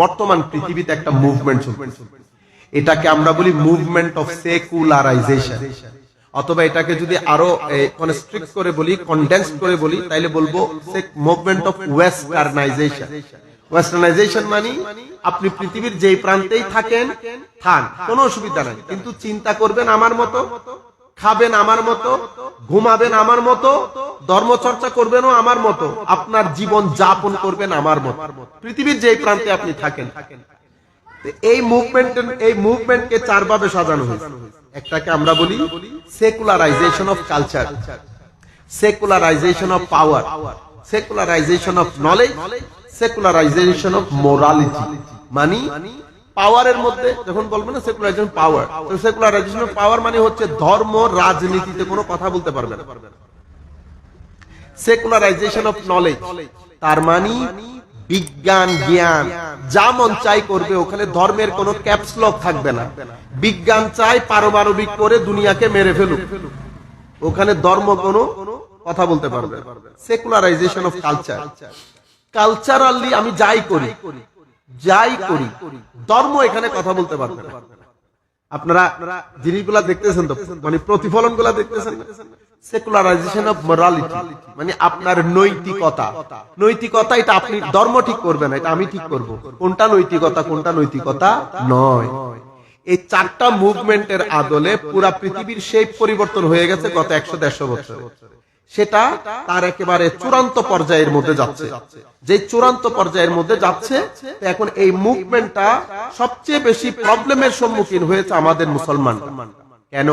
বর্তমান পৃথিবীতে একটা মুভমেন্ট এটাকে আমরা বলি মুভমেন্ট অফ সেকুলারাইজেশন অথবা এটাকে যদি আরও কনস্ট্রিক্ট করে বলি কন্ডেন্স করে বলি, তাইলে বলব মুভমেন্ট অফ ওয়েস্টার্নাইজেশন ওয়েস্টার্নাইজেশন মানে আপনি পৃথিবীর যেই প্রান্তেই থাকেন থান কোনো অসুবিধা নাই। কিন্তু চিন্তা করবেন আমার মতো খাবেন আমার মতো, ঘুমাবেন আমার মতো ধর্ম চর্চা করবেনও আমার মতো, আপনার জীবন যাপন করবেন আমার মতো। পৃথিবীর যেই প্রান্তে আপনি থাকেন এই মুভমেন্ট এই মুভমেন্টকে চার ভাবে সাজানো হয়েছে। একটাকে আমরা বলি secularisation of culture secularisation of power secularisation of knowledge secularisation of morality মানে পাওয়ারের মধ্যে, যখন বলব না সেকুলারাইজেশন পাওয়ার সেকুলারাইজেশন পাওয়ার মানে হচ্ছে ধর্ম, রাজনীতিতে কোনো কথা বলতে পারবে না। সেকুলারাইজেশন অফ নলেজ তার মানে বিজ্ঞান, জ্ঞান। যা মন চাই করবে, ওখানে ধর্মের কোনো ক্যাপসলক থাকবে না। বিজ্ঞান চাই পারমাণবিক করে দুনিয়াকে মেরে ফেলুক। ওখানে ধর্ম কোনো কথা বলতে পারবে সেকুলারাইজেশন অফ কালচার কালচারালি আমি যাই করি যাই করি, ধর্ম এখানে কথা বলতে পারবে আপনারা জিনিসগুলা দেখতেছেন তো মানে প্রতিফলনগুলা দেখতেছেন সেকুলারাইজেশন অফ মানে আপনার নৈতিকতা। নৈতিকতা এটা আপনি, ধর্ম ঠিক করবে না, এটা আমি ঠিক করব। কোনটা নৈতিকতা কোনটা নৈতিকতা নয়। এই চারটা মুভমেন্টের আদলে পুরা পৃথিবীর সেই পরিবর্তন হয়ে গেছে গত একশো দেড়শো বছর। সেটা তার একেবারে চূড়ান্ত পর্যায়ের মধ্যে যাচ্ছে। যে চূড়ান্ত পর্যায়ের মধ্যে যাচ্ছে এখন এই মুভমেন্টটা সবচেয়ে বেশি প্রবলেমের সম্মুখীন হয়েছে আমাদের মুসলমান কেন?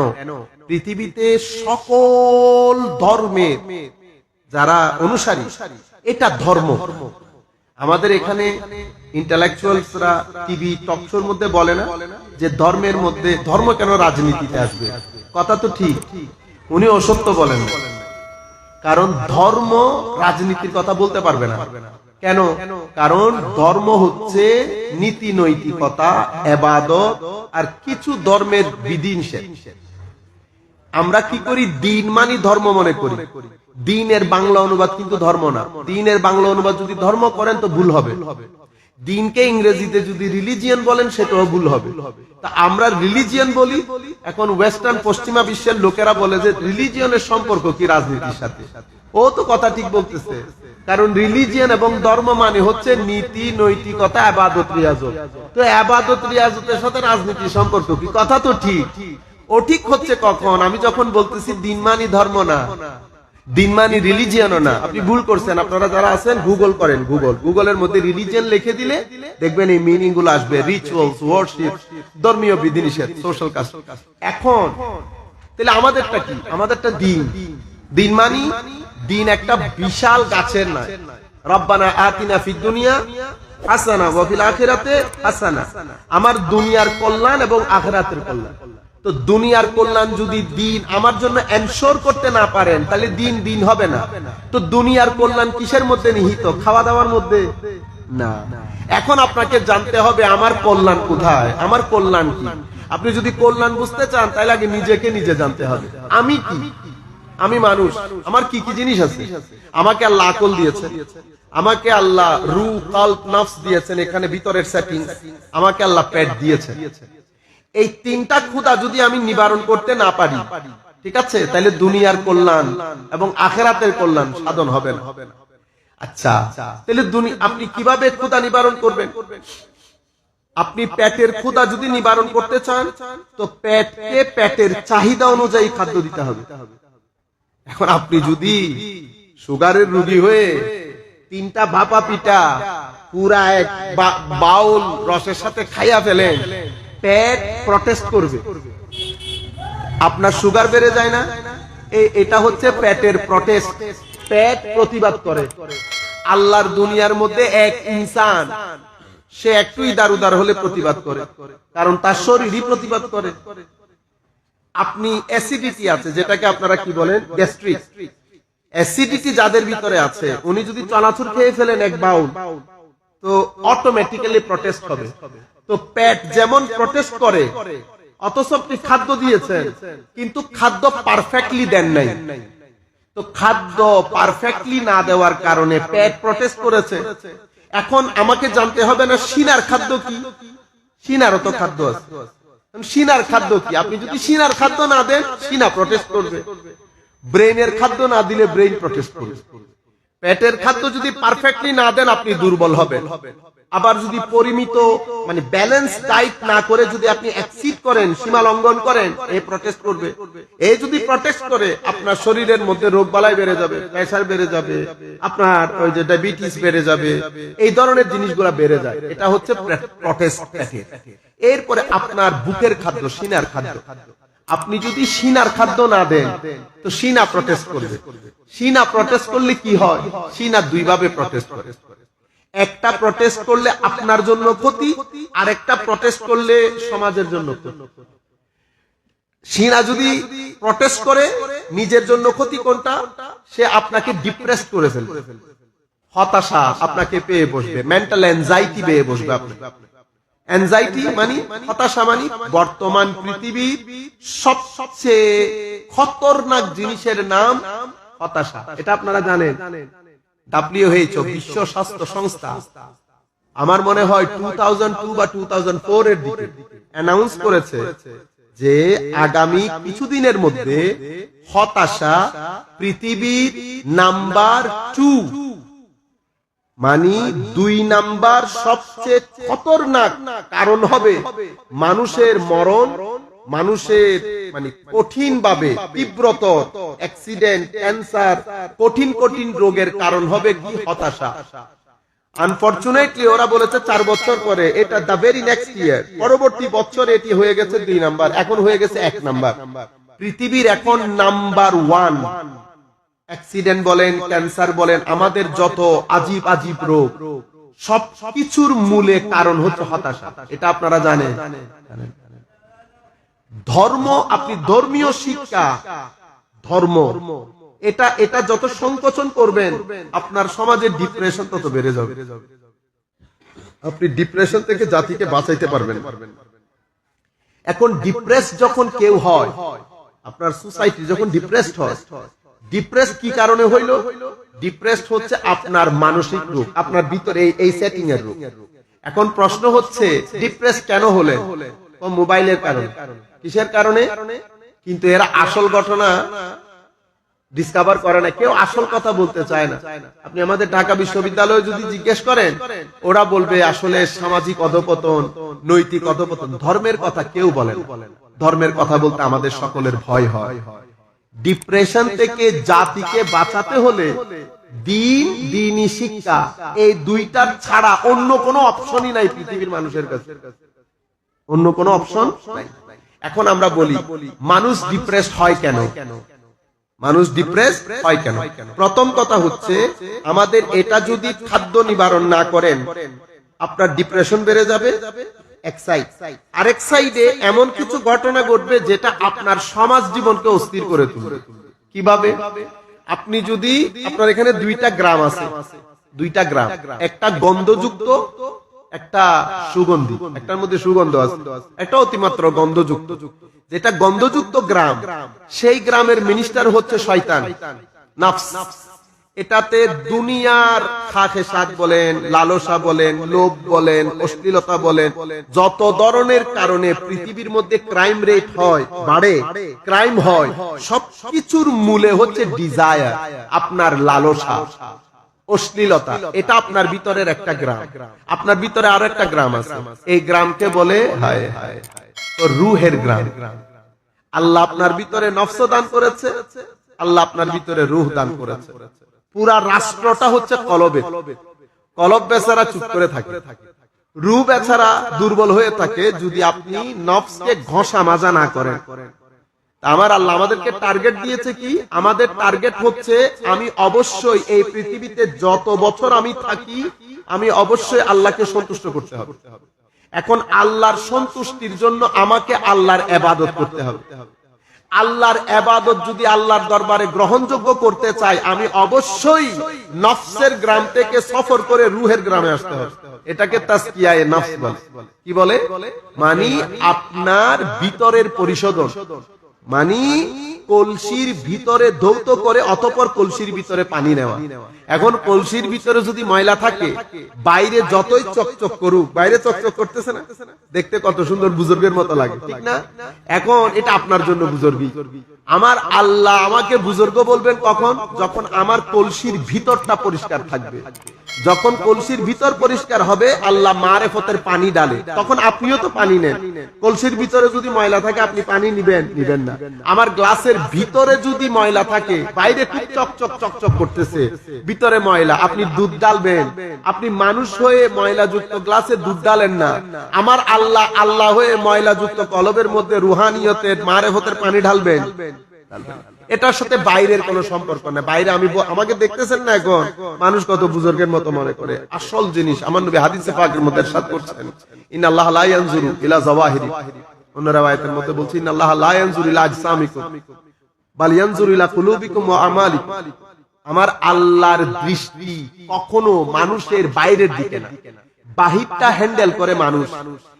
পৃথিবীতে সকল ধর্মের যারা অনুসারী, এটা ধর্ম। আমাদের এখানে ইন্টালেকচুয়ালসরা টিভি টক শোর মধ্যে বলে না যে ধর্মের মধ্যে ধর্ম কেন রাজনীতিতে আসবে? কথা তো ঠিক। উনি অসত্য বলেন। কারণ ধর্ম রাজনীতির কথা বলতে পারবে না। কেন? কারণ ধর্ম হচ্ছে নীতি নৈতিকতা, এবাদত আর কিছু ধর্মের বিধিনিষেধ আমরা কি করি? দিন মানি ধর্ম মনে করি। দিনের বাংলা অনুবাদ কিন্তু ধর্ম না। দিনের বাংলা অনুবাদ যদি ধর্ম করেন তো ভুল হবে। দিনকে ইংরেজিতে যদি রিলিজিয়ন বলেন, সেটাও ভুল হবে। তা আমরা রিলিজিয়ন বলি, এখন ওয়েস্টার্ন পশ্চিমা বিশ্বের লোকেরা বলে যে রিলিজিয়নের সম্পর্ক কি রাজনীতির সাথে? ও তো কথা ঠিক বলতেছে। কারণ রিলিজিয়ন এবং ধর্ম মানে হচ্ছে নীতি, নৈতিকতা, আবাদত, রিয়াজত। তো আবাদত, রিয়াজতের সাথে রাজনীতির সম্পর্ক কি? কথা তো ঠিক। ও ঠিক হচ্ছে কখন? আমি যখন বলতেছি দিন মানি ধর্ম না। দিন মানি রিলিজিয়নও না। আপনি ভুল করছেন। আপনারা যারা আছেন গুগল করেন গুগল গুগলের মধ্যে রিলিজিয়ন লিখে দিলে দেখবেন এই মিনিংগুলো আসবে। রিচুয়ালস ওয়ার্শিপ ধর্মীয় বিধিনিষেধ সোশ্যাল কাজ এখন, তাহলে আমাদেরটা কি? আমাদেরটা দিন। দিন মানি দিন একটা বিশাল গাছের না রব্বানা আতিনা ফিদ দুনিয়া হাসানা, ওয়া ফিল আখিরাতে হাসানা। আমার দুনিয়ার কল্যাণ এবং আখিরাতের কল্যাণ। তো দুনিয়ার কল্যাণ যদি দিন আমার জন্য এনশোর করতে না পারেন, তাহলে দিন দিন হবে না। তো দুনিয়ার কল্যাণ কিসের মধ্যে নিহিত? খাওয়া দাওয়ার মধ্যে? না। এখন আপনাকে জানতে হবে, আমার কল্যাণ কোথায়? আমার কল্যাণ কি? আপনি যদি কল্যাণ বুঝতে চান, তাহলে আগে নিজেকে নিজে জানতে হবে। আমি কি? আমি মানুষ। আমার কি কি জিনিস আছে? আমাকে আল্লাহ আকল দিয়েছে আমাকে আল্লাহ রু কাল্প, নফস দিয়েছেন এখানে ভিতরের সেটিং আমাকে আল্লাহ পেট দিয়েছে এই তিনটা ক্ষুদা যদি আমি নিবারণ করতে না পারি, ঠিক আছে? তাহলে দুনিয়ার কল্যাণ এবং আখেরাতের কল্যাণ সাধন হবে না। আচ্ছা তাহলে আপনি কীভাবে ক্ষুদা নিবারণ করবেন? আপনি পেটের ক্ষুদা যদি নিবারণ করতে চান, তো পেটকে পেটের চাহিদা অনুযায়ী খাদ্য দিতে হবে। এখন আপনি যদি সুগারের রুগী হয়ে তিনটা ভাপা পিঠা, পুরা এক বাউল রসের সাথে খাইয়া ফেলেন পেট প্রটেস্ট করবে। আপনার সুগার বেড়ে যায় না? এটা হচ্ছে পেটের প্রটেস্ট পেট প্রতিবাদ করে। আল্লাহর দুনিয়ার মধ্যে এক ইনসান, সে একটু ইদার উদার হলে প্রতিবাদ করে। কারণ তার শরীরই প্রতিবাদ করে। আপনি অ্যাসিডিটি আছে, যেটাকে আপনারা কি বলেন? গ্যাস্ট্রিক অ্যাসিডিটি যাদের ভিতরে আছে, উনি যদি চনাচুর খেয়ে ফেলেন এক বাউল তো অটোমেটিক্যালি প্রটেস্ট হবে। তো পেট যেমন প্রটেস্ট করে, অথচ আপনি খাদ্য দিয়েছেন, কিন্তু খাদ্য পারফেক্টলি দেন নাই। তো খাদ্য পারফেক্টলি না দেওয়ার কারণে পেট প্রটেস্ট করেছে। এখন আমাকে জানতে হবে না সিনার খাদ্য কি? সিনারও তো খাদ্য আছে। সিনার খাদ্য কি? আপনি যদি সিনার খাদ্য না দেন, সিনা প্রটেস্ট করবে। ব্রেনের খাদ্য না দিলে ব্রেন প্রটেস্ট করবে। পেটের খাদ্য যদি পারফেক্টলি না দেন, আপনি দুর্বল হবেন। আবার যদি পরিমিত মানে ব্যালেন্স ডাইট না করে যদি আপনি অ্যাক্সিড করেন, সীমা লঙ্ঘন করেন এই প্রটেস্ট করবে। এই যদি প্রটেস্ট করে, আপনার শরীরের মধ্যে রোগ বালাই বেড়ে যাবে প্রেসার বেড়ে যাবে, আপনার ওই যে ডায়াবেটিস বেড়ে যাবে, এই ধরনের জিনিসগুলো বেড়ে যায়। এটা হচ্ছে প্রটেস্ট এরপরে আপনার বুকের খাদ্য, সিনার খাদ্য। আপনি যদি সিনার খাদ্য না দেন, তো সিনা প্রটেস্ট করবে। সিনা প্রটেস্ট করলে কি হয়? সিনা দুই ভাবে প্রটেস্ট করে। একটা প্রটেস্ট করলে আপনার জন্য ক্ষতি আর একটা প্রটেস্ট করলে সমাজের জন্য সিনা যদি প্রটেস্ট করে, নিজের জন্য ক্ষতি কোনটা? সে আপনাকে ডিপ্রেস করে ফেলবে। হতাশা আপনাকে পেয়ে বসবে। মেন্টাল এনজাইটি পেয়ে বসবে আপনাকে অ্যাংজাইটি মানে হতাশা মানে বর্তমান পৃথিবীর সবচেয়ে খতরনাক জিনিসের নাম হতাশা। এটা আপনারা জানেন। ডাব্লিউএইচও বিশ্ব স্বাস্থ্য সংস্থা। আমার মনে হয় টু বা টু এর দিকে অ্যানাউন্স করেছে যে আগামী কিছুদিনের মধ্যে হতাশা পৃথিবীর নাম্বার টু মানে দুই নাম্বার সবচেয়ে খতরনাক কারণ হবে মানুষের মরণ মানুষের মানে কঠিন ভাবে তীব্রত অ্যাক্সিডেন্ট ক্যান্সার কঠিন কঠিন রোগের কারণ হবে কি হতাশা। পৃথিবীর এখন নাম্বার ওয়ান অ্যাক্সিডেন্ট বলেন ক্যান্সার বলেন, আমাদের যত আজীব আজীব রোগ সব কিছুর মূলে কারণ হচ্ছে হতাশা। এটা আপনারা জানেন। ধর্ম, আপনি ধর্মীয় শিক্ষা। ধর্ম, এটা এটা যত সংকোচন করবেন, আপনার সমাজের ডিপ্রেশন তত বেড়ে যাবে। আপনি ডিপ্রেশন থেকে জাতিকে বাঁচাইতে পারবেন এখন ডিপ্রেস যখন কেউ হয়, আপনার সোসাইটি যখন ডিপ্রেসড হয় ডিপ্রেস কি কারণে হইল? ডিপ্রেসড হচ্ছে আপনার মানসিক রূপ আপনার ভিতরে এই- সেটিং এর রোগ। এখন প্রশ্ন হচ্ছে ডিপ্রেস কেন হলে মোবাইলের কারণে। কিসের কারণে? কিন্তু এরা আসল ঘটনা ডিসকভার করে না। কেউ আসল কথা বলতে চায় না। আপনি আমাদের ঢাকা বিশ্ববিদ্যালয়ে যদি জিজ্ঞেস করেন, ওরা বলবে আসলে সামাজিক অধপতন, নৈতিক অধপতন, ধর্মের কথা কেউ বলেন ধর্মের কথা বলতে আমাদের সকলের ভয় হয়। ডিপ্রেশন থেকে জাতিকে বাঁচাতে হলে দিন, দিনই শিক্ষা, এই দুইটার ছাড়া অন্য কোনো অপশনই নাই পৃথিবীর মানুষের কাছে। অন্য কোনো অপশন নাই। এখন আমরা বলি মানুষ ডিপ্রেসড হয় কেন? মানুষ ডিপ্রেস হয় কেন? প্রথম কথা হচ্ছে আমাদের এটা যদি খাদ্য নিবারণ না করেন আপনার ডিপ্রেশন বেড়ে যাবে? এক সাইড আরেক সাইডে এমন কিছু ঘটনা ঘটবে যেটা আপনার সমাজ জীবনকে অস্থির করে তুলবে। কীভাবে? আপনি যদি আপনার এখানে দুইটা গ্রাম আছে দুইটা গ্রাম একটা গন্ধযুক্ত একটা সুগন্ধি, একটার মধ্যে সুগন্ধ আছে। একটা অতিমাত্র গন্ধযুক্ত। যেটা গন্ধযুক্ত গ্রাম, সেই গ্রামের মিনিস্টার হচ্ছে শয়তান, নাফস। এটাতে দুনিয়ার খাখে শাক বলেন, লালসা বলেন, লোভ বলেন, অশ্লীলতা বলেন, যত ধরনের কারণে পৃথিবীর মধ্যে ক্রাইম রেট হয়, বাড়ে ক্রাইম হয়, সবকিছুর মূলে হচ্ছে ডিজায়ার আপনার লালসা। অশ্লীলতা, এটা আপনার ভিতরের একটা গ্রাম। আপনার ভিতরে আরও একটা গ্রাম আছে। এই গ্রামকে বলে রুহের গ্রাম। আল্লাহ আপনার ভিতরে নফস দান করেছে, আল্লাহ আপনার ভিতরে রুহ দান করেছে। পুরা রাষ্ট্রটা হচ্ছে কলবে। কলব বেচারা চুপ করে থাকে। রু বেচারা দুর্বল হয়ে থাকে যদি আপনি নফসকে ঘষা মাজা না করেন। আমার আল্লাহ আমাদেরকে টার্গেট দিয়েছে কি? আমাদের টার্গেট হচ্ছে আমি অবশ্যই এই পৃথিবীতে যত বছর আমি থাকি, আমি অবশ্যই আল্লাহকে সন্তুষ্ট করতে হবে। এখন আল্লাহর সন্তুষ্টির জন্য আমাকে আল্লাহর এবাদত করতে হবে। আল্লাহর এবাদত যদি আল্লাহর দরবারে গ্রহণযোগ্য করতে চাই, আমি অবশ্যই নফসের গ্রাম থেকে সফর করে রুহের গ্রামে আসতে হবে। এটাকে তাস্কিয়ায়ে নফস বলে। কি বলে? মানে আপনার ভিতরের পরিশোধন। মানে কলসির ভিতরে ধৌত করে, অতপর কলসির ভিতরে পানি নেওয়া। এখন কলসির ভিতরে যদি ময়লা থাকে, বাইরে যতই চকচক করুক, বাইরে চকচক করতেছে না? দেখতে কত সুন্দর বুজুর্গের মতো লাগে, ঠিক না? এখন এটা আপনার জন্য বুজুর্গি আমার আল্লাহ আমাকে বুজুর্গ বলবেন কখন? যখন আমার কলসির ভিতরটা পরিষ্কার থাকবে। যখন কলসির ভিতর পরিষ্কার হবে, আল্লাহ মারে মারেফতের পানি ডালে। তখন আপনিও তো পানি নেন। কলসির ভিতরে যদি ময়লা থাকে, আপনি পানি নিবেন নিবেন না। আমার গ্লাসের ভিতরে যদি ময়লা থাকে, বাইরে খুব চকচক চকচক করতেছে। ভিতরে ময়লা। আপনি দুধ ডালবেন। আপনি মানুষ হয়ে ময়লা যুক্ত গ্লাসে দুধ ডালেন না। আমার আল্লাহ আল্লাহ হয়ে ময়লা যুক্ত কলবের মধ্যে রুহানিয়তের মারেফতের পানি ঢালবেন। এটার সাথে বাইরের কোনো সম্পর্ক না বাইরে আমি আমাকে দেখতেছেন না এখন। মানুষ কত বুজুর্গের মতো মনে করে। আসল জিনিস, আমার নবী হাদিসে পাকের মধ্যে সাত করছেন। ইন আল্লাহ লা ইলা জাওয়াহিরি। আমার আল্লাহর দৃষ্টি কখনো মানুষের বাইরের দিকে না। বাহিরটা হ্যান্ডেল করে মানুষ।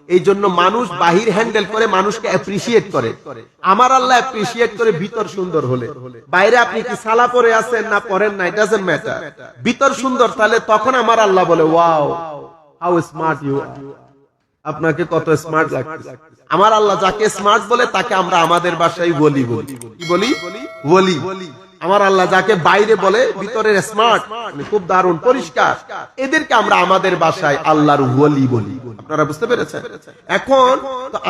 এই জন্য মানুষ বাহির হ্যান্ডেল করে মানুষকে অ্যাপ্রিসিয়েট করে। আমার আল্লাহ অ্যাপ্রিসিয়েট করে ভিতর সুন্দর হলে। বাইরে আপনি কি সালা পরে আছেন না পরেন না ইট ডাজন্ট ম্যাটার ভিতর সুন্দর, তাহলে তখন আমার আল্লাহ বলে, ওয়াও হাউ স্মার্ট ইউ আপনাকে কত স্মার্ট লাগছে আমার আল্লাহ যাকে স্মার্ট বলে, তাকে আমরা আমাদের বাসায় বলি বলি? বলি। বলি। আমার আল্লাহ যাকে বাইরে বলে, ভিতরের স্মার্ট মানে খুব দারুণ, পরিষ্কার, এদেরকে আমরা আমাদের ভাষায় আল্লাহর ওলি বলি। আপনারা বুঝতে পেরেছেন? এখন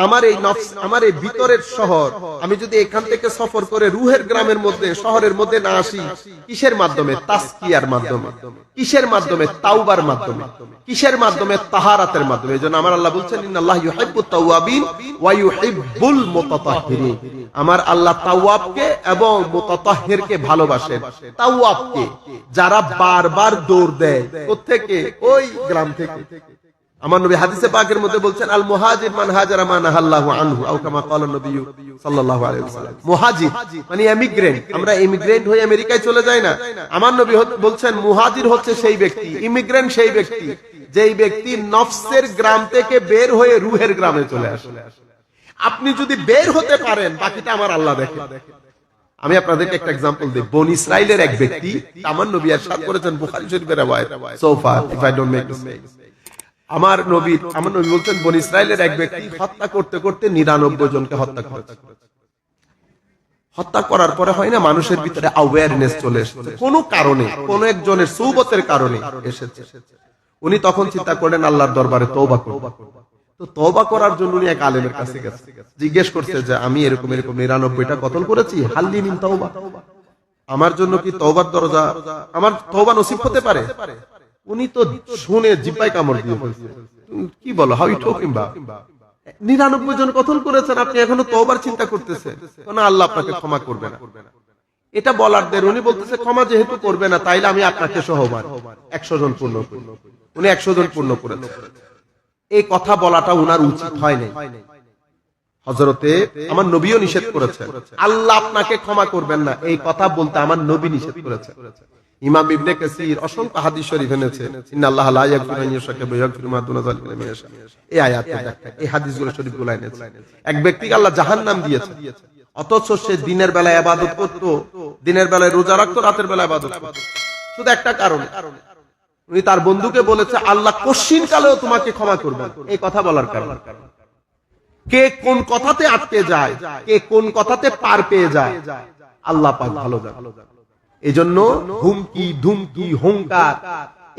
আমার এই আমার এই ভিতরের শহর, আমি যদি এখান থেকে সফর করে রুহের গ্রামের মধ্যে, শহরের মধ্যে না আসি, কিসের মাধ্যমে? তাসকিয়ার মাধ্যমে। কিসের মাধ্যমে? তাওবার মাধ্যমে। কিসের মাধ্যমে? তাহারাতের মাধ্যমে। এই জন্য আমার আল্লাহ বলছেন, ইন্নাল্লাহ ইউহিব্বুত তাওয়াবিন ওয়া ইউহিব্বুল মুতাতাহহিরিন আমার আল্লাহ তাওয়াবকে এবং মুতাতাহহিরকে ভালোবাসেন তাওয়াবকে, যারা বারবার দৌড় দেয়, কোত্থেকে? ওই গ্রাম থেকে। আমার নবী হাদিসে পাকের মধ্যে বলছেন আল মুহাজির মান হাজারা মান আল্লাহু আনহু আও কামা সাল্লাল্লাহু আলাইহি ওয়াসাল্লাম। মুহাজির মানে ইমিগ্রেন্ট আমরা ইমিগ্রেন্ট হয়ে আমেরিকায় চলে যাই না। আমার নবী বলছেন, মুহাজির হচ্ছে সেই ব্যক্তি ইমিগ্রেন্ট সেই ব্যক্তি, যেই ব্যক্তি নফসের গ্রাম থেকে বের হয়ে রুহের গ্রামে চলে আসে। আপনি যদি বের হতে পারেন, বাকিটা আমার আল্লাহ দেখে। আমি আপনাদেরকে একটা এক্সাম্পল দিই। বন ইসরাইলের এক ব্যক্তি আমার নবী এরশাদ করেছেন বুখারী শরীফের রওয়ায়াত। ইফ আই ডোন্ট মেক আমার নবী আমার নবী বলছেন, বন ইসরায়েলের এক ব্যক্তি হত্যা করতে করতে নিরানব্বই জনকে হত্যা করেছে। হত্যা করার পরে হয় না, মানুষের ভিতরে অ্যাওয়ারনেস চলে এসেছে। কোনো কারণে, কোন একজনের সৌবতের কারণে এসেছে। উনি তখন চিন্তা করলেন, আল্লাহর দরবারে তওবা করব। তো তওবা করার জন্য উনি এক আলেমের কাছে গেছে। জিজ্ঞেস করছে যে আমি এরকম এরকম নিরানব্বইটা কতল করেছি? হাল্লি নিন তওবা। আমার জন্য কি তওবার দরজা আমার তওবা নসিব হতে পারে? উনি তো শুনে জিব্বাই কামড় দিয়ে ফেলছে। কি বলো? হাউ ইউ টকিং নিরানব্বই জন কতল করেছেন আপনি? এখনও তওবার চিন্তা করতেছেন না আল্লাহ আপনাকে ক্ষমা করবে না। এটা বলার দের উনি বলতেছে ক্ষমা যেহেতু করবে না তাইলে আমি আপনাকে সহবান। একশো জন পূর্ণ করি। উনি একশো জন পূর্ণ করেছেন। এই কথা বলাটা উনার উচিত হয় নাই। হজরতে আমার নবীও নিষেধ করেছেন। আল্লাহ আপনাকে ক্ষমা করবেন না, এই কথা বলতে আমার নবী নিষেধ করেছেন। ইমাম ইবনে কাসির অসংখ্য হাদিস শরীফ এনেছেন ইন্নাল্লাহ লা ইয়াগফিরু আন ইউশরাকা বিহি ওয়া ইয়াগফিরু মা দুনা যালিকা লিমান ইয়াশা। এই এই হাদিসগুলো এনেছেন এক ব্যক্তিকে আল্লাহ জাহান্নাম দিয়েছে, অথচ সে দিনের বেলায় ইবাদত করত, দিনের বেলায় রোজা রাখতো, রাতের বেলায় ইবাদত করত। শুধু একটা কারণ। উনি তার বন্ধুকে বলেছে, আল্লাহ কশিন কালেও তোমাকে ক্ষমা করবেন। এই কথা বলার কারণ। কে কোন কথাতে আটকে যায়, কে কোন কথাতে পার পেয়ে যায়, আল্লাহ পাক ভালো জানে এই জন্য হুমকি, ধুমকি হুঙ্কার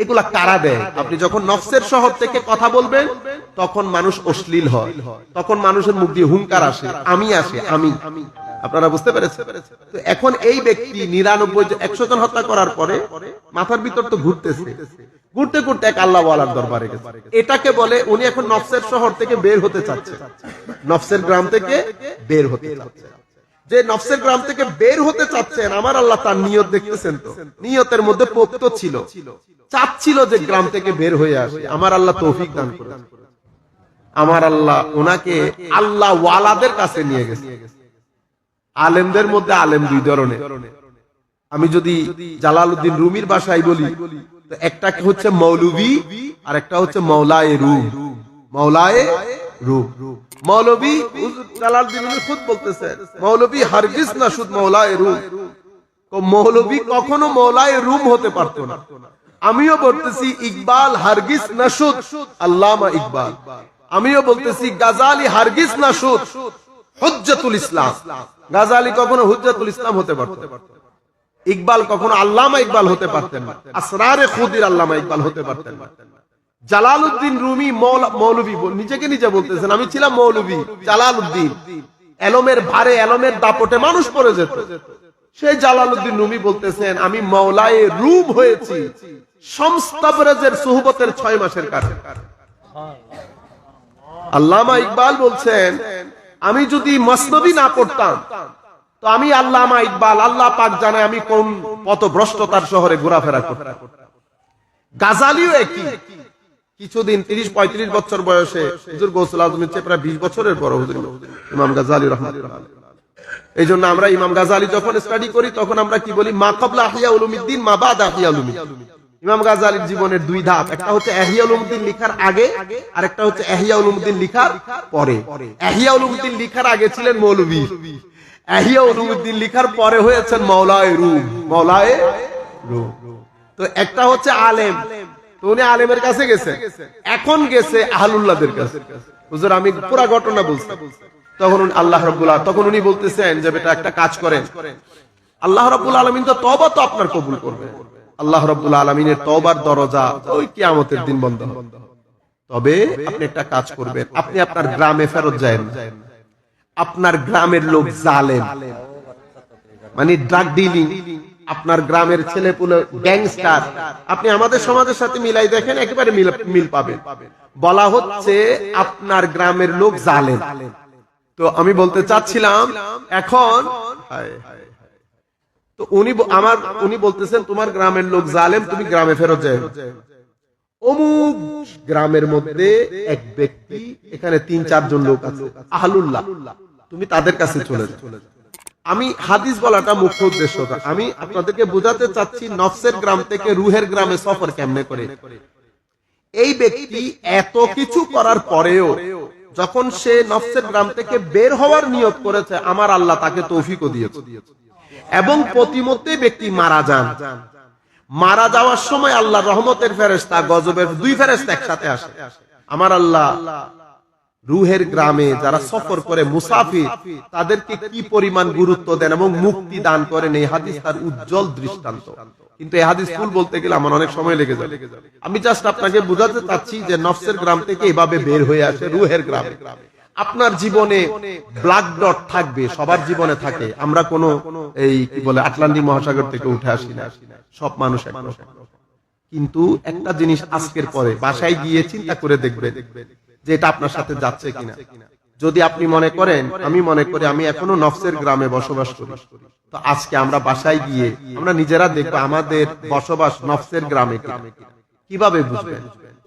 এগুলা কারা দেয়? আপনি যখন নফসের শহর থেকে কথা বলবেন, তখন মানুষ অশ্লীল হয়। তখন মানুষের মুখ দিয়ে হুঙ্কার আসে, আমি আসে, আমি। আপনারা বুঝতে পেরেছেন? এখন এই ব্যক্তি নিরানব্বই একশো জন হত্যা করার পরে মাথার ভিতর তো ঘুরতেছে। ঘুরতে ঘুরতে এক আল্লাহ ওয়ালার দরবারে গেছে। এটাকে বলে উনি এখন নফসের শহর থেকে বের হতে চাচ্ছে। নফসের গ্রাম থেকে বের হতে চাচ্ছে। যে নফসের গ্রাম থেকে বের হতে চাচ্ছেন, আমার আল্লাহ তার নিয়ত দেখতেছেন তো। নিয়তের মধ্যে পোক্ত ছিল। চাচ্ছিল যে গ্রাম থেকে বের হয়ে আসে। আমার আল্লাহ তৌফিক দান করে আমার আল্লাহ ওনাকে আল্লাহ ওয়ালাদের কাছে নিয়ে গেছে। আলেমদের মধ্যে আলেম দুই ধরনের। আমি যদি জালালউদ্দিন রুমির বাসায় বলি একটা হচ্ছে মৌলবি আর একটা হচ্ছে মৌলায়ে রুম। মৌলায়ে রূপ মৌলবী হুজুর জালালউদ্দিন খুদ বলতেছেন মৌলবী হারগিজ না শুধু মৌলায় তো মৌলবী কখনো মৌলায় রুম হতে পারতো না। আমিও বলতেছি, ইকবাল হারগিস নাসুদ আল্লামা ইকবাল। আমিও বলতেছি, গাজালি হারগিস নাসুদ হুজ্জাতুল ইসলাম। গাজালি কখনো হুজ্জাতুল ইসলাম হতে পারতো। ইকবাল কখনো আল্লামা ইকবাল হতে পারতেন না। আসরারে খুদির আল্লামা ইকবাল হতে পারতেন না। জালালউদ্দিন রুমি মৌলা- নিজেকে নিজে বলতেছেন, আমি ছিলাম মৌলভী জালালউদ্দিন। এলমের ভারে, এলমের দাপটে মানুষ পড়ে যেত। সেই জালালউদ্দিন রুমি বলতেছেন, আমি মৌলায়ে রুম হয়েছি সমস্তাবরাজের সুহবতের ছয় মাসের কাছে আল্লামা ইকবাল বলছেন আমি যদি মসনবী না পড়তাম, তো আমি আল্লামা ইকবাল, আল্লাহ পাক জানে আমি কোন পথ ভ্রষ্টতার শহরে ঘোরাফেরা করতাম। গাজালিও একই। কিছুদিন, তিরিশ, পঁয়ত্রিশ বছর বয়সে হুজুর গৌসুল আজমের চেয়ে প্রায় বিশ বছরের বড় হুজুর, ইমাম গাজালি রহমতুল্লাহ এই জন্য আমরা ইমাম গাজালি যখন স্টাডি করি, তখন আমরা কি বলি? মা কবলা আহিয়া উলুমিদ্দিন, মা বাদ আহিয়া উলুমিদ্দিন। ইমাম গাজালির জীবনের দুই ধাপ, একটা হচ্ছে এহিয়া উলুমুদ্দিন লিখার আগে আর একটা হচ্ছে এহিয়া উলুমুদ্দিন লিখার পরে। এহিয়া উলুমুদ্দিন লিখার আগে ছিলেন মৌলভী এহিয়া উলুমুদ্দিন লিখার পরে হয়েছেন মৌলায় রুম মৌলায় রুম। তো একটা হচ্ছে আলেম, তো উনি আলেমের কাছে গেছে। এখন গেছে আহলুল্লাহদের কাছে। হুজুর, আমি পুরো ঘটনা বলছি। তখন আল্লাহ রাব্বুল আল- তখন উনি বলতেছেন যে, বেটা, একটা কাজ করেন। আল্লাহ রাব্বুল আলামিন তো তওবা তো আপনার কবুল করবে। আল্লাহ রাব্বুল আলামিনের তওবার দরজা ওই কিয়ামতের দিন বন্ধ তবে আপনি একটা কাজ করবেন, আপনি আপনার গ্রামে ফেরত যায়েন। আপনার গ্রামের লোক জালেম। মানে ড্রাগ ডিলিং আপনার গ্রামের ছেলে পুলে গ্যাংস্টার আপনি আমাদের সমাজের সাথে মিলাই দেখেন, একেবারে মিল পাবেন। বলা হচ্ছে আপনার গ্রামের লোক জালেম। তো আমি বলতে চাচ্ছিলাম, এখন। তো উনি আমার উনি বলতেছেন, তোমার গ্রামের লোক জালেম, তুমি গ্রামে ফেরত যাও। অমুক গ্রামের মধ্যে এক ব্যক্তি, এখানে তিন, চারজন লোক আছে, আহলুল্লাহ। তুমি তাদের কাছে চলে যাও। আমি হাদিস বলাটা মুখ্য উদ্দেশ্য। আমি আপনাদেরকে বোঝাতে চাচ্ছি, নফসের গ্রাম থেকে রুহের গ্রামে সফর কেমনে করে? এই ব্যক্তি এত কিছু করার পরেও যখন সে নফসের গ্রাম থেকে বের হওয়ার নিয়োগ করেছে, আমার আল্লাহ তাকে তৌফিকও দিয়েছে। এবং প্রতিমধ্যে ব্যক্তি মারা যান। মারা যাওয়ার সময় আল্লাহ রহমতের ফেরেস্তা গজবের দুই ফেরেস্তা একসাথে আসে। আমার আল্লাহ রুহের গ্রামে যারা সফর করে মুসাফির, তাদেরকে কি পরিমাণ গুরুত্ব দেন এবং মুক্তি দান করেন এই হাদিস তার উজ্জ্বল দৃষ্টান্ত। কিন্তু এই হাদিস ফুল বলতে গেলে আমার অনেক সময় লেগে যাবে। আমি জাস্ট আপনাকে বোঝাতে চাচ্ছি যে নফসের গ্রাম থেকে এভাবে বের হয়ে আসে রুহের গ্রামে। আপনার জীবনে ব্ল্যাক ডট থাকবে, সবার জীবনে থাকে। আমরা কোন এই কি বলে, আটলান্টিক মহাসাগর থেকে উঠে আসি না। সব মানুষ। কিন্তু একটা জিনিস আজকের পরে, বাসায় গিয়ে চিন্তা করে দেখবে যে এটা আপনার সাথে যাচ্ছে কিনা। যদি আপনি মনে করেন, আমি মনে করি, আমি এখনও নফসের গ্রামে বসবাস করি। তো আজকে আমরা বাসায় গিয়ে, আমরা নিজেরা দেখব আমাদের বসবাস নফসের গ্রামে কীভাবে বুঝবেন?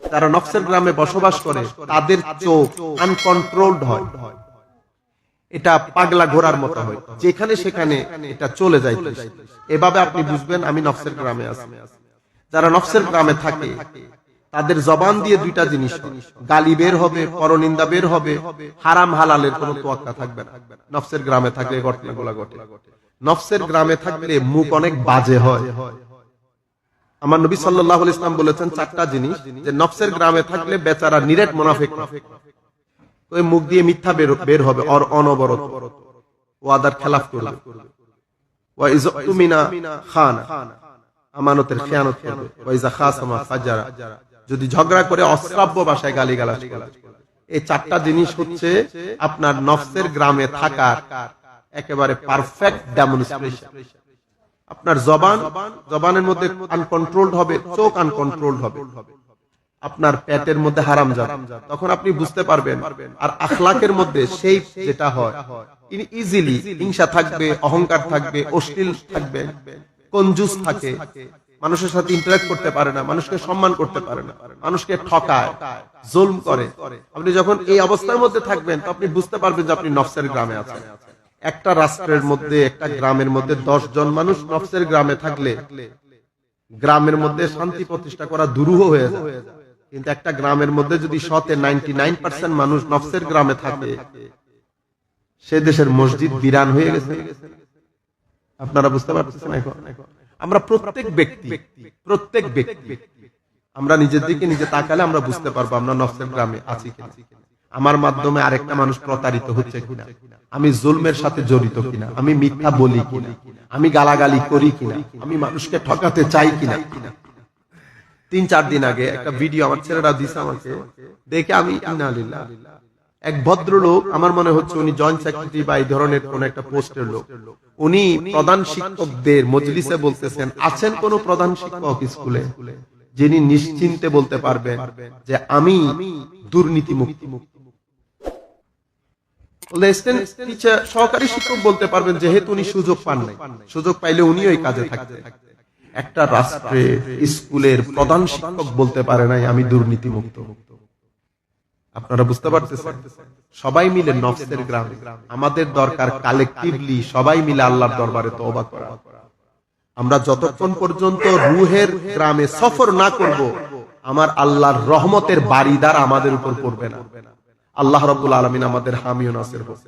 যারা নফসের গ্রামে বসবাস করে, তাদের চোখ আনকন্ট্রোলড হয়। এটা পাগলা ঘোড়ার মতো হয়। যেখানে সেখানে এটা চলে যায় এভাবে আপনি বুঝবেন, আমি নফসের গ্রামে আছি। যারা নফসের গ্রামে থাকে, তাদের জবান দিয়ে দুইটা জিনিস গালি বের হবে, পরনিন্দা বের হবে, হারাম হালালের কোনো তোয়াক্কা থাকবে না। নফসের গ্রামে থাকলে এই ঘটনাগুলো ঘটে। নফসের গ্রামে থাকলে মুখ অনেক বাজে হয়। আমার নবী সাল্লাহ ইসলাম বলেছেন চারটা জিনিস যে নফসের গ্রামে থাকলে বেচারা নিরেট মোনাফেক ওই মুখ দিয়ে মিথ্যা বের হবে, অর অনবরত। ওয়াদার খেলাফ করবে। যদি ঝগড়া করে অশ্রাব্য ভাষায় গালিগালাজ এই চারটা জিনিস হচ্ছে আপনার নফসের গ্রামে থাকার একেবারে পারফেক্ট ডেমনস্ট্রেশন আপনার জবান, জবানের মধ্যে আনকন্ট্রোলড হবে, চোখ আনকন্ট্রোলড হবে। আপনার পেটের মধ্যে হারাম যাবে। তখন আপনি বুঝতে পারবেন, আর আখলাকের মধ্যে সেই যেটা হয় ইজিলি হিংসা থাকবে, অহংকার থাকবে, অশ্লীল থাকবে কঞ্জুস থাকে। মানুষের সাথে ইন্টারাক্ট করতে পারে না, মানুষকে সম্মান করতে পারে না, মানুষকে ঠকায়, জুলম করে। আপনি যখন এই অবস্থার মধ্যে থাকবেন, তো আপনি বুঝতে পারবেন যে আপনি নফসের গ্রামে আছেন। একটা রাষ্ট্রের মধ্যে, একটা গ্রামের মধ্যে দশ জন মানুষ নফসের গ্রামে থাকলে গ্রামের মধ্যে শান্তি প্রতিষ্ঠা করা দুরূহ হয়ে যায়। কিন্তু একটা গ্রামের মধ্যে যদি শতে নাইনটি নাইন পার্সেন্ট মানুষ নফসের গ্রামে থাকে, সে দেশের মসজিদ বিরান হয়ে গেছে। আপনারা বুঝতে পারতেছেন এখন? আমরা প্রত্যেক ব্যক্তি প্রত্যেক ব্যক্তি, আমরা নিজের দিকে নিজে তাকালে আমরা বুঝতে পারব আমরা নফসের গ্রামে আছি কিনা। আমার মাধ্যমে আরেকটা মানুষ প্রতারিত হচ্ছে কিনা? আমি জুলমের সাথে জড়িত কিনা? আমি মিথ্যা বলি কিনা? আমি গালাগালি করি কিনা? আমি মানুষকে ঠকাতে চাই কিনা? তিন চার দিন আগে একটা ভিডিও আমার ছেলেরা দিছে আমাকে। দেখে আমি ইন্নালিল্লাহ এক ভদ্রলোক, আমার মনে হচ্ছে উনি জয়েন্ট সেক্রেটারি বা এই ধরনের কোন একটা পোস্টের লোক। উনি প্রধান শিক্ষকদের মজলিসে বলতেছেন, আছেন কোন প্রধান শিক্ষক স্কুলে? যিনি নিশ্চিন্তে বলতে পারবেন যে আমি দুর্নীতি মুক্তি বললে teacher, সহকারী শিক্ষক বলতে পারবেন যেহেতু উনি সুযোগ পান নাই। সুযোগ পাইলে কাজে থাকতেন। একটা রাষ্ট্রে স্কুলের প্রধান শিক্ষক বলতে পারে নাই আমি দুর্নীতি মুক্ত আপনারা বুঝতে পারতেছেন? সবাই মিলে নফসের গ্রাম। আমাদের দরকার কালেকটিভলি সবাই মিলে আল্লাহর দরবারে তওবা করা। আমরা যতক্ষণ পর্যন্ত রুহের গ্রামে সফর না করব আমার আল্লাহর রহমতের বাড়িদার আমাদের উপর পড়বে না। আল্লাহ রব্বুল আলমিন আমাদের হামিও নাসের হোক।